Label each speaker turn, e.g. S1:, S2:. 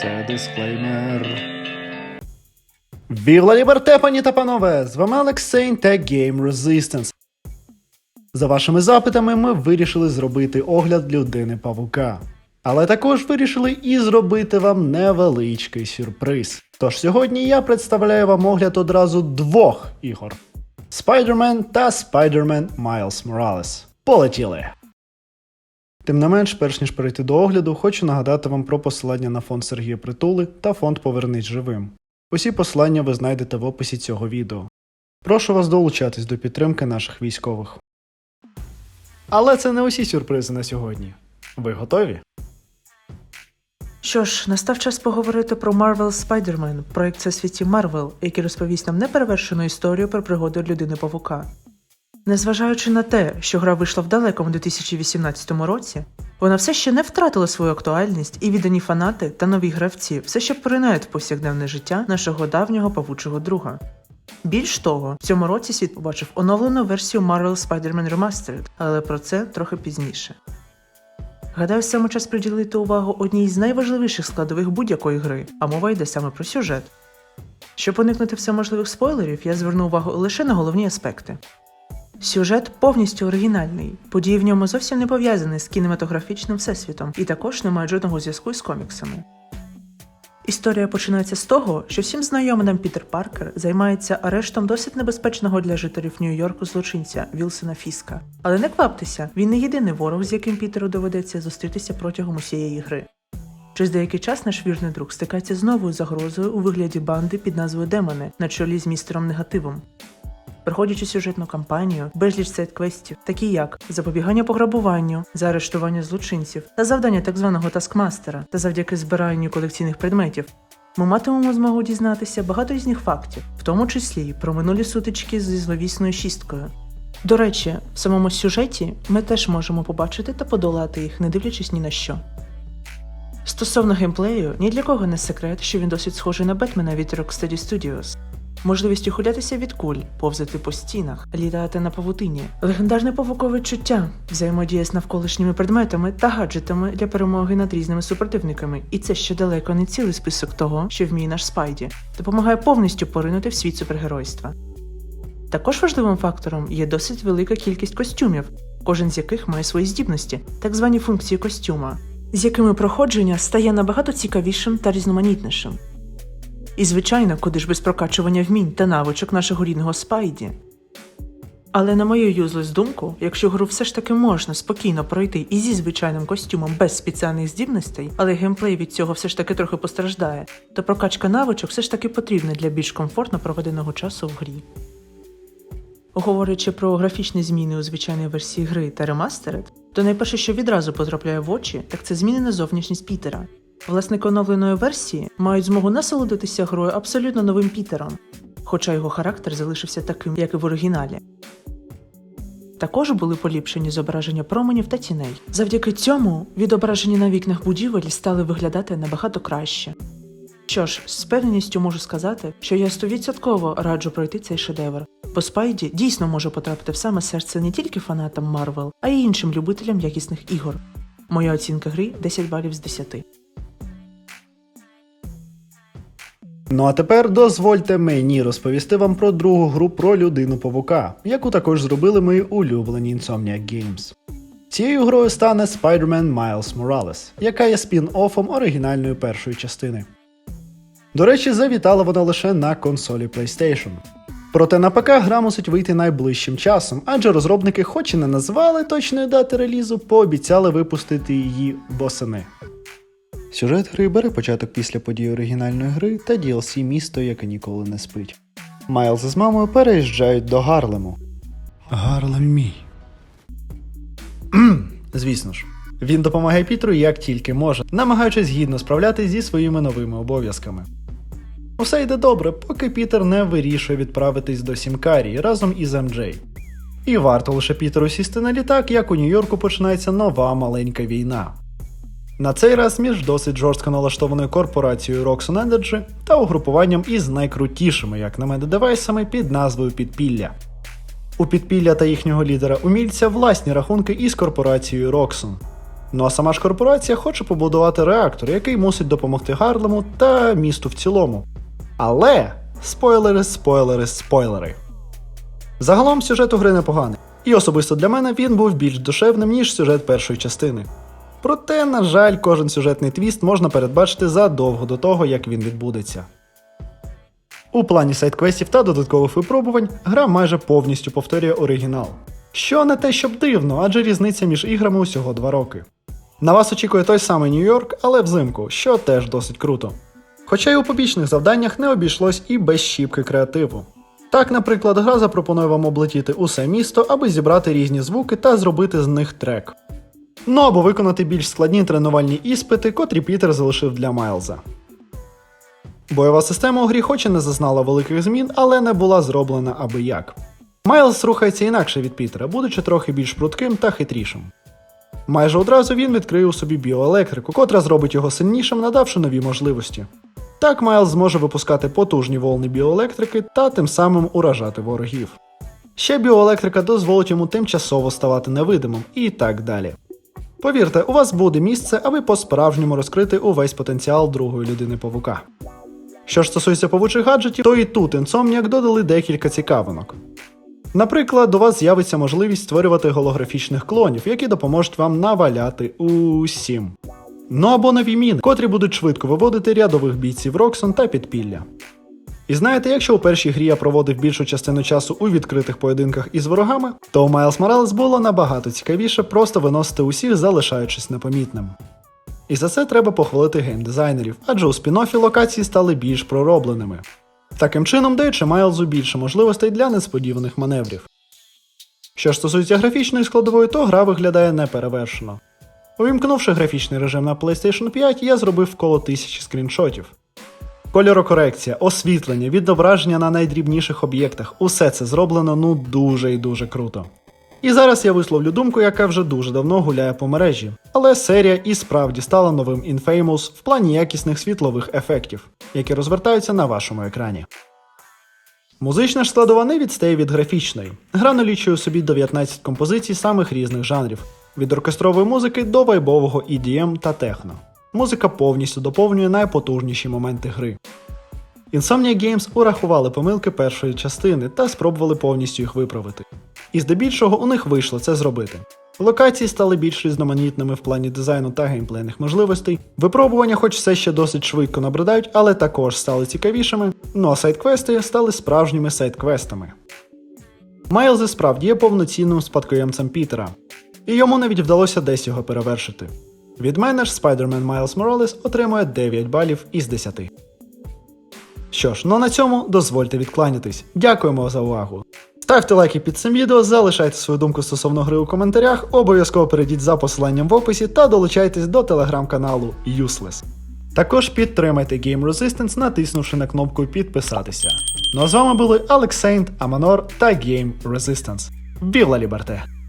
S1: Це дисклеймер. Віла Ліберте, пані та панове! З вами Алексейн та Game Resistance. За вашими запитами ми вирішили зробити огляд людини павука. Але також вирішили і зробити вам невеличкий сюрприз. Тож сьогодні я представляю вам огляд одразу двох ігор: Spider-Man та Spider-Man Miles Morales. Полетіли! Тим не менш, перш ніж перейти до огляду, хочу нагадати вам про посилання на фонд Сергія Притули та фонд Повернись живим. Усі посилання ви знайдете в описі цього відео. Прошу вас долучатись до підтримки наших військових. Але це не усі сюрпризи на сьогодні. Ви готові?
S2: Що ж, настав час поговорити про Marvel Spider-Man, проект всесвіті Marvel, який розповість нам неперевершену історію про пригоди людини павука. Незважаючи на те, що гра вийшла в далекому 2018 році, вона все ще не втратила свою актуальність і віддані фанати та нові гравці все ще поринають в повсякденне життя нашого давнього павучого друга. Більш того, в цьому році світ побачив оновлену версію Marvel Spider-Man Remastered, але про це трохи пізніше. Гадаю, саме час приділити увагу одній з найважливіших складових будь-якої гри, а мова йде саме про сюжет. Щоб уникнути всеможливих спойлерів, я зверну увагу лише на головні аспекти. Сюжет повністю оригінальний, події в ньому зовсім не пов'язані з кінематографічним всесвітом і також не мають жодного зв'язку з коміксами. Історія починається з того, що всім знайомий нам Пітер Паркер займається арештом досить небезпечного для жителів Нью-Йорку злочинця Вілсона Фіска. Але не кваптеся, він не єдиний ворог, з яким Пітеру доведеться зустрітися протягом усієї гри. Через деякий час наш вірний друг стикається з новою загрозою у вигляді банди під назвою Демони на чолі з містером Негативом. Проходячи сюжетну кампанію, безліч сайт-квестів, такі як запобігання пограбуванню, заарештування злочинців та завдання так званого таскмастера, та завдяки збиранню колекційних предметів, ми матимемо змогу дізнатися багато різних фактів, в тому числі про минулі сутички зі зловісною шісткою. До речі, в самому сюжеті ми теж можемо побачити та подолати їх, не дивлячись ні на що. Стосовно геймплею, ні для кого не секрет, що він досить схожий на Бетмена від Rocksteady Studios. Можливість ухилятися від куль, повзати по стінах, літати на павутині, легендарне павукове чуття, взаємодія з навколишніми предметами та гаджетами для перемоги над різними супротивниками. І це ще далеко не цілий список того, що вміє наш Спайді, допомагає повністю поринути в світ супергеройства. Також важливим фактором є досить велика кількість костюмів, кожен з яких має свої здібності, так звані функції костюма, з якими проходження стає набагато цікавішим та різноманітнішим. І, звичайно, куди ж без прокачування вмінь та навичок нашого рідного Спайді. Але на мою юзлес думку, якщо гру все ж таки можна спокійно пройти і зі звичайним костюмом без спеціальних здібностей, але геймплей від цього все ж таки трохи постраждає, то прокачка навичок все ж таки потрібна для більш комфортно проведеного часу в грі. Говорячи про графічні зміни у звичайній версії гри та ремастеред, то найперше, що відразу потрапляє в очі, так це змінена зовнішність Пітера. Власники оновленої версії мають змогу насолодитися грою абсолютно новим Пітером, хоча його характер залишився таким, як і в оригіналі. Також були поліпшені зображення променів та тіней. Завдяки цьому відображення на вікнах будівель стали виглядати набагато краще. Що ж, з впевненістю можу сказати, що я стовідсотково раджу пройти цей шедевр, бо Спайді дійсно може потрапити в саме серце не тільки фанатам Марвел, а й іншим любителям якісних ігор. Моя оцінка гри 10 балів з 10.
S1: Ну а тепер дозвольте мені розповісти вам про другу гру про людину павука, яку також зробили мої улюблені Insomniac Games. Цією грою стане Spider-Man Miles Morales, яка є спін-оффом оригінальної першої частини. До речі, завітала вона лише на консолі PlayStation. Проте на ПК гра мусить вийти найближчим часом, адже розробники, хоч і не назвали точної дати релізу, пообіцяли випустити її восени. Сюжет гри бере початок після подій оригінальної гри та DLC місто, яке ніколи не спить. Майлз з мамою переїжджають до Гарлему. Гарлем мій. Звісно ж. Він допомагає Пітру як тільки може, намагаючись гідно справлятись зі своїми новими обов'язками. Усе йде добре, поки Пітер не вирішує відправитись до Сімкарії разом із МД. І варто лише Пітеру сісти на літак, як у Нью-Йорку починається нова маленька війна. На цей раз між досить жорстко налаштованою корпорацією Roxxon Energy та угрупуванням із найкрутішими, як на мене, девайсами під назвою Підпілля. У підпілля та їхнього лідера умільця власні рахунки із корпорацією Roxxon. Ну а сама ж корпорація хоче побудувати реактор, який мусить допомогти Гарлему та місту в цілому. Але спойлери, спойлери, спойлери. Загалом сюжет у гри непоганий, і особисто для мене він був більш душевним, ніж сюжет першої частини. Проте, на жаль, кожен сюжетний твіст можна передбачити задовго до того, як він відбудеться. У плані сайдквестів та додаткових випробувань гра майже повністю повторює оригінал. Що не те, щоб дивно, адже різниця між іграми усього 2 роки. На вас очікує той самий Нью-Йорк, але взимку, що теж досить круто. Хоча й у побічних завданнях не обійшлось і без щіпки креативу. Так, наприклад, гра запропонує вам облетіти усе місто, аби зібрати різні звуки та зробити з них трек. Ну або виконати більш складні тренувальні іспити, котрі Пітер залишив для Майлза. Бойова система у грі хоч і не зазнала великих змін, але не була зроблена аби як. Майлз рухається інакше від Пітера, будучи трохи більш прутким та хитрішим. Майже одразу він відкриє у собі біоелектрику, котра зробить його сильнішим, надавши нові можливості. Так Майлз зможе випускати потужні волни біоелектрики та тим самим уражати ворогів. Ще біоелектрика дозволить йому тимчасово ставати невидимим і так далі. Повірте, у вас буде місце, аби по-справжньому розкрити увесь потенціал другої людини павука. Що ж стосується павучих гаджетів, то і тут Insomniac додали декілька цікавинок. Наприклад, у вас з'явиться можливість створювати голографічних клонів, які допоможуть вам наваляти усім. Ну або нові міни, котрі будуть швидко виводити рядових бійців Роксон та підпілля. І знаєте, якщо у першій грі я проводив більшу частину часу у відкритих поєдинках із ворогами, то у Miles Morales було набагато цікавіше просто виносити усіх, залишаючись непомітним. І за це треба похвалити геймдизайнерів, адже у спін-оффі локації стали більш проробленими. Таким чином, даючи Майлзу більше можливостей для несподіваних маневрів. Що ж стосується графічної складової, то гра виглядає неперевершено. Увімкнувши графічний режим на PlayStation 5, я зробив коло тисячі скріншотів. Кольорокорекція, освітлення, відображення на найдрібніших об'єктах усе це зроблено ну дуже і дуже круто. І зараз я висловлю думку, яка вже дуже давно гуляє по мережі. Але серія і справді стала новим Infamous в плані якісних світлових ефектів, які розвертаються на вашому екрані. Музична ж складова не відстає від графічної. Гра налічує у собі 19 композицій самих різних жанрів: від оркестрової музики до вайбового EDM та техно. Музика повністю доповнює найпотужніші моменти гри. Insomnia Games урахували помилки першої частини та спробували повністю їх виправити. І здебільшого у них вийшло це зробити. Локації стали більш різноманітними в плані дизайну та геймплейних можливостей. Випробування, хоч все ще досить швидко набридають, але також стали цікавішими. Ну а сайт-квести стали справжніми сайт-квестами. Майлз і справді є повноцінним спадкоємцем Пітера, і йому навіть вдалося десь його перевершити. Від мене ж Spider-Man Miles Morales отримує 9 балів із 10. Що ж, ну на цьому дозвольте відкланятись. Дякуємо за увагу. Ставте лайки під цим відео, залишайте свою думку стосовно гри у коментарях, обов'язково перейдіть за посиланням в описі та долучайтесь до телеграм-каналу Useless. Також підтримайте Game Resistance, натиснувши на кнопку підписатися. Ну а з вами були Алекс Сейнт, Аманор та Game Resistance. Віла Ліберте!